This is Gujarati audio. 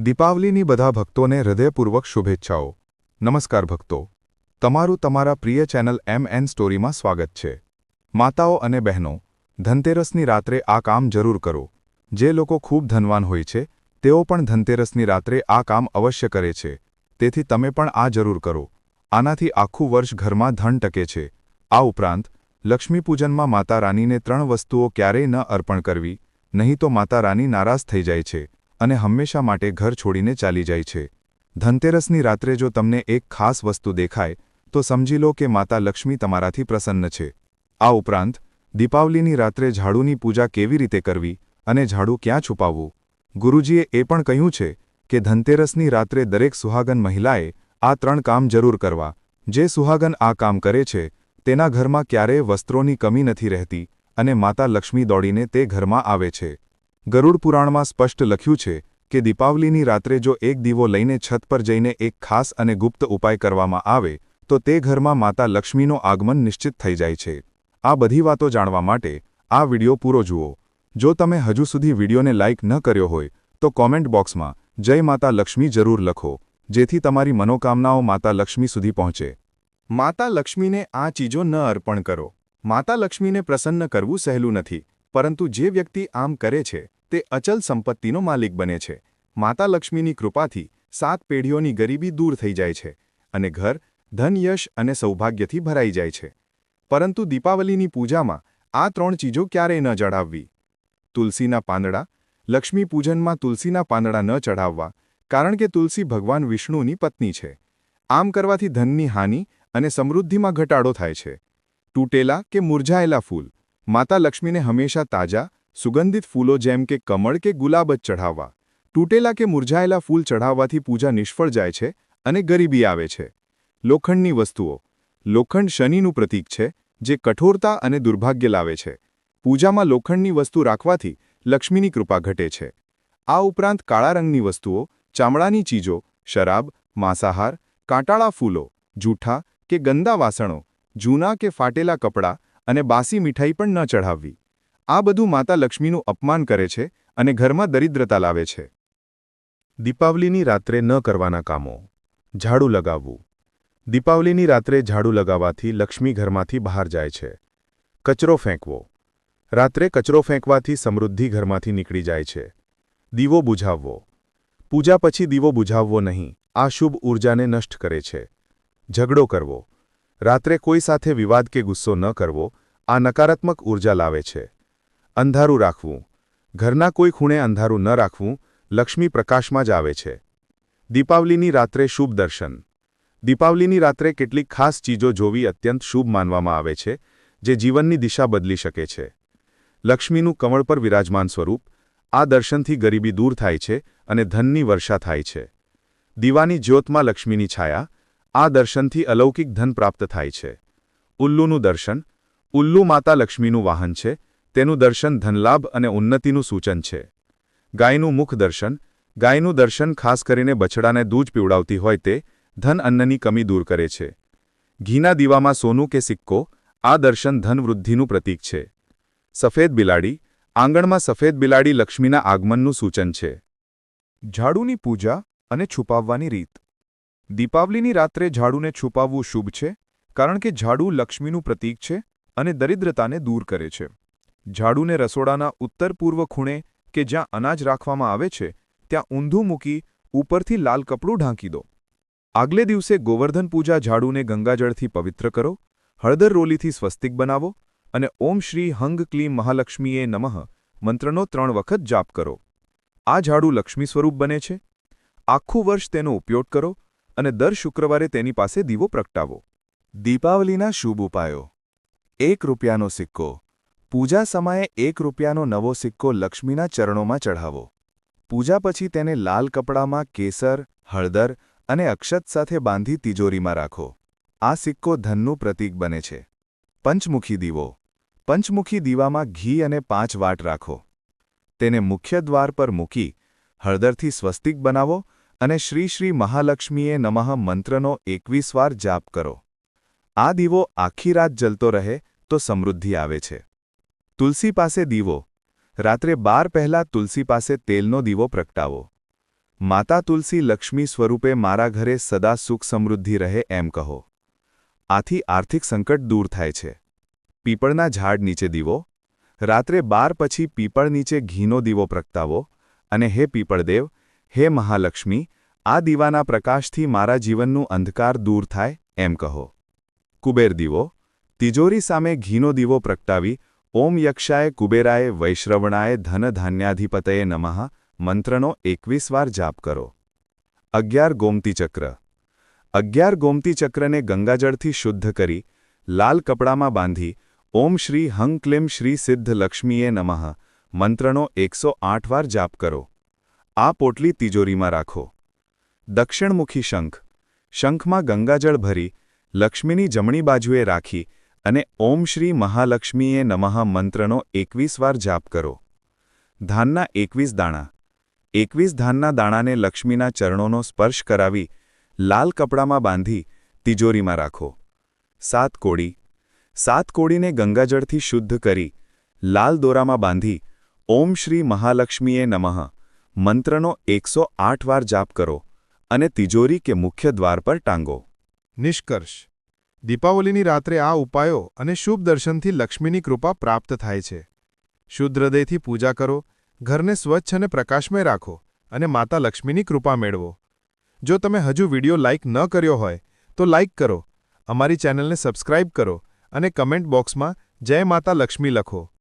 દીપાવલીની બધા ભક્તોને હૃદયપૂર્વક શુભેચ્છાઓ. નમસ્કાર ભક્તો. તમારું તમારા પ્રિય ચેનલ એમ એન સ્ટોરીમાં સ્વાગત છે. માતાઓ અને બહેનો, ધનતેરસની રાત્રે આ કામ જરૂર કરો. જે લોકો ખૂબ ધનવાન હોય છે, તેઓ પણ ધનતેરસની રાત્રે આ કામ અવશ્ય કરે છે. તેથી તમે પણ આ જરૂર કરો. આનાથી આખું વર્ષ ઘરમાં ધન ટકે છે. આ ઉપરાંત, લક્ષ્મીપૂજનમાં માતા રાનીને ત્રણ વસ્તુઓ ક્યારેય ન અર્પણ કરવી, નહીં તો માતા રાની નારાજ થઈ જાય છે. અને હંમેશા માટે ઘર છોડીને ચાલી જાય છે. ધનતેરસની રાત્રે જો તમને એક ખાસ વસ્તુ દેખાય, તો સમજી લો કે માતા લક્ષ્મી તમારાથી પ્રસન્ન છે. આ ઉપરાંત, દીપાવલીની રાત્રે ઝાડુની પૂજા કેવી રીતે કરવી અને ઝાડુ ક્યાં છુપાવવું? ગુરુજીએ એ પણ કહ્યું છે કે ધનતેરસની રાત્રે દરેક સુહાગન મહિલાએ આ ત્રણ કામ જરૂર કરવા. જે સુહાગન આ કામ કરે છે, તેના ઘરમાં ક્યારેય વસ્ત્રોની કમી નથી રહેતી અને માતા લક્ષ્મી દોડીને તે ઘરમાં આવે છે. ગરુડ પુરાણમાં સ્પષ્ટ લખ્યું છે કે દીપાવલીની રાત્રે જો એક દીવો લઈને છત પર જઈને એક ખાસ અને ગુપ્ત ઉપાય કરવામાં આવે, તો તે ઘરમાં માતા લક્ષ્મીનો આગમન નિશ્ચિત થઈ જાય છે. આ બધી વાતો જાણવા માટે આ વિડિયો પૂરો જુઓ. જો તમે હજુ સુધી વિડિયોને લાઇક ન કર્યો હોય, તો કોમેન્ટ બોક્સમાં જય માતા લક્ષ્મી જરૂર લખો, જેથી તમારી મનોકામનાઓ માતા લક્ષ્મી સુધી પહોંચે. માતા લક્ષ્મીને આ ચીજો ન અર્પણ કરો. માતા લક્ષ્મીને પ્રસન્ન કરવું સહેલું નથી. પરંતુ જે વ્યક્તિ આમ કરે છે, તે અચલ સંપત્તિનો માલિક બને છે. માતા લક્ષ્મીની કૃપાથી સાત પેઢીઓની ગરીબી દૂર થઈ જાય છે અને ઘર, ધન, યશ અને સૌભાગ્યથી ભરાઈ જાય છે. પરંતુ દીપાવલીની પૂજામાં આ ત્રણ ચીજો ક્યારેય ન ચઢાવવી તુલસીના પાંદડા, લક્ષ્મી પૂજનમાં તુલસીના પાંદડા ન ચઢાવવા, કારણ કે તુલસી ભગવાન વિષ્ણુની પત્ની છે. આમ કરવાથી ધનની હાનિ અને સમૃદ્ધિમાં ઘટાડો થાય છે. તૂટેલા કે મુરઝાયેલા ફૂલ. માતા લક્ષ્મીને હંમેશા તાજા, સુગંધિત ફૂલો જેમ કે કમળ કે ગુલાબ જ ચઢાવવા. તૂટેલા કે મુરઝાયેલા ફૂલ ચઢાવવાથી પૂજા નિષ્ફળ જાય છે અને ગરીબી આવે છે. લોખંડની વસ્તુઓ. લોખંડ શનિનું પ્રતીક છે, જે કઠોરતા અને દુર્ભાગ્ય લાવે છે. પૂજામાં લોખંડની વસ્તુ રાખવાથી લક્ષ્મીની કૃપા ઘટે છે. આ ઉપરાંત કાળા રંગની વસ્તુઓ, ચામડાની ચીજો, શરાબ, માંસાહાર, કાંટાળા ફૂલો, જૂઠા કે ગંદા વાસણો, જૂના કે ફાટેલા કપડાં અને બાસી મીઠાઈ પણ ન ચઢાવવી. આ બધું માતા લક્ષ્મીનું અપમાન કરે છે અને ઘરમાં દરિદ્રતા લાવે છે. દીપાવલીની રાત્રે ન કરવાના કામો. ઝાડુ લગાવવું. દીપાવલીની રાત્રે ઝાડુ લગાવવાથી લક્ષ્મી ઘરમાંથી બહાર જાય છે. કચરો ફેંકવો. રાત્રે કચરો ફેંકવાથી સમૃદ્ધિ ઘરમાંથી નીકળી જાય છે. દીવો બુઝાવવો. પૂજા પછી દીવો બુઝાવવો નહીં. આ શુભ ઊર્જાને નષ્ટ કરે છે. ઝઘડો કરવો. રાત્રે કોઈ સાથે વિવાદ કે ગુસ્સો ન કરવો, આ નકારાત્મક ઊર્જા લાવે છે. અંધારું રાખવું. ઘરના કોઈ ખૂણે અંધારું ન રાખવું, લક્ષ્મી પ્રકાશમાં જ આવે છે. દીપાવલીની રાત્રે શુભ દર્શન. દીપાવલીની રાત્રે કેટલીક ખાસ ચીજો જોવી અત્યંત શુભ માનવામાં આવે છે, જે જીવનની દિશા બદલી શકે છે. લક્ષ્મીનું કમળ પર વિરાજમાન સ્વરૂપ, આ દર્શનથી ગરીબી દૂર થાય છે અને ધનની વર્ષા થાય છે. દીવાની જ્યોતમાં લક્ષ્મીની છાયા આ દર્શનથી અલૌકિક ધન પ્રાપ્ત થાય છે. ઉલ્લુનું દર્શન, ઉલ્લુ માતા લક્ષ્મીનું વાહન છે, તેનું દર્શન ધનલાભ અને ઉન્નતિનું સૂચન છે. ગાયનું મુખ દર્શન, ગાયનું દર્શન ખાસ કરીને બછડાને દૂધ પીવડાવતી હોય તે ધન અન્નની કમી દૂર કરે છે. ઘીના દીવામાં સોનું કે સિક્કો, આ દર્શન ધનવૃદ્ધિનું પ્રતીક છે. સફેદ બિલાડી, આંગણમાં સફેદ બિલાડી લક્ષ્મીના આગમનનું સૂચન છે. ઝાડુની પૂજા અને છુપાવવાની રીત. દીપાવલીની રાત્રે ઝાડુને છુપાવવું શુભ છે, કારણ કે ઝાડુ લક્ષ્મીનું પ્રતીક છે અને દરિદ્રતાને દૂર કરે છે. ઝાડુને રસોડાના ઉત્તર પૂર્વ ખૂણે કે જ્યાં અનાજ રાખવામાં આવે છે, ત્યાં ઊંધું મૂકી ઉપરથી લાલ કપડું ઢાંકી દો. આગલે દિવસે ગોવર્ધન પૂજા ઝાડુને ગંગાજળથી પવિત્ર કરો, હળદર રોલીથી સ્વસ્તિક બનાવો અને ઓમ શ્રી હંગ ક્લી મહાલક્ષ્મીએ નમઃ મંત્રનો ત્રણ વખત જાપ કરો. આ ઝાડુ લક્ષ્મી સ્વરૂપ બને છે. આખું વર્ષ તેનો ઉપયોગ કરો અને દર શુક્રવારે તેની પાસે દીવો પ્રગટાવો. દીપાવલીના શુભ ઉપાયો. એક રૂપિયાનો સિક્કો. પૂજા સમયે એક રૂપિયાનો નવો સિક્કો લક્ષ્મીના ચરણોમાં ચઢાવો. પૂજા પછી તેને લાલ કપડામાં કેસર, હળદર અને અક્ષત સાથે બાંધી તિજોરીમાં રાખો. આ સિક્કો ધનનું પ્રતીક બને છે. પંચમુખી દીવો. પંચમુખી દીવામાં ઘી અને પાંચ વાટ રાખો. તેને મુખ્ય દ્વાર પર મૂકી હળદરથી સ્વસ્તિક બનાવો અને શ્રી શ્રી મહાલક્ષ્મીએ નમઃ મંત્રનો એકવીસ વાર જાપ કરો. આ દીવો આખી રાત જલતો રહે તો સમૃદ્ધિ આવે છે. તુલસી પાસે દીવો. રાત્રે બાર પહેલાં તુલસી પાસે તેલનો દીવો પ્રગટાવો. માતા તુલસી લક્ષ્મી સ્વરૂપે મારા ઘરે સદા સુખ સમૃદ્ધિ રહે એમ કહો. આથી આર્થિક સંકટ દૂર થાય છે. પીપળના ઝાડ નીચે દીવો. રાત્રે બાર પછી પીપળ નીચે ઘીનો દીવો પ્રગટાવો. અને હે પીપળદેવ હે મહાલક્ષ્મી, આ દીવાના પ્રકાશથી મારા જીવનનું અંધકાર દૂર થાય, એમ કહો. કુબેર દીવો, તિજોરી સામે ઘીનો દીવો પ્રગટાવી, ઓમ યક્ષાએ કુબેરાએ વૈશ્રવણાએ ધન ધાન્યાધિપતયે નમઃ, મંત્રનો એકવીસ વાર જાપ કરો. અગિયાર ગોમતી ચક્ર. અગિયાર ગોમતી ચક્રને ગંગાજળથી શુદ્ધ કરી, લાલ કપડામાં બાંધી, ઓમ શ્રી હં ક્લિમ શ્રી સિદ્ધ લક્ષ્મીએ નમઃ, મંત્રનો એકસો આઠ વાર જાપ કરો. આ પોટલી તિજોરીમાં રાખો. દક્ષિણમુખી શંખ. શંખમાં ગંગાજળ ભરી, લક્ષ્મીની જમણી બાજુએ રાખી અને ઓમ શ્રી મહાલક્ષ્મીએ નમઃ મંત્રનો એકવીસ વાર જાપ કરો. ધાનના એકવીસ દાણા. એકવીસ ધાનના દાણાને લક્ષ્મીના ચરણોનો સ્પર્શ કરાવી, લાલ કપડામાં બાંધી, તિજોરીમાં રાખો. સાત કોડી સાત કોડીને ગંગાજળથી શુદ્ધ કરી, લાલ દોરામાં બાંધી, ઓમ શ્રી મહાલક્ષ્મીએ નમઃ મંત્રનો એકસો આઠ વાર જાપ કરો અને તિજોરી કે મુખ્ય દ્વાર પર ટાંગો. નિષ્કર્ષ. દીપાવલીની રાત્રે આ ઉપાયો અને શુભ દર્શનથી લક્ષ્મીની કૃપા પ્રાપ્ત થાય છે. શુદ્ધ પૂજા કરો, ઘરને સ્વચ્છ અને પ્રકાશમય રાખો અને માતા લક્ષ્મીની કૃપા મેળવો. જો તમે હજુ વિડિયો લાઇક ન કર્યો હોય, તો લાઇક કરો, અમારી ચેનલને સબસ્ક્રાઇબ કરો અને કમેન્ટ બોક્સમાં જય માતા લક્ષ્મી લખો.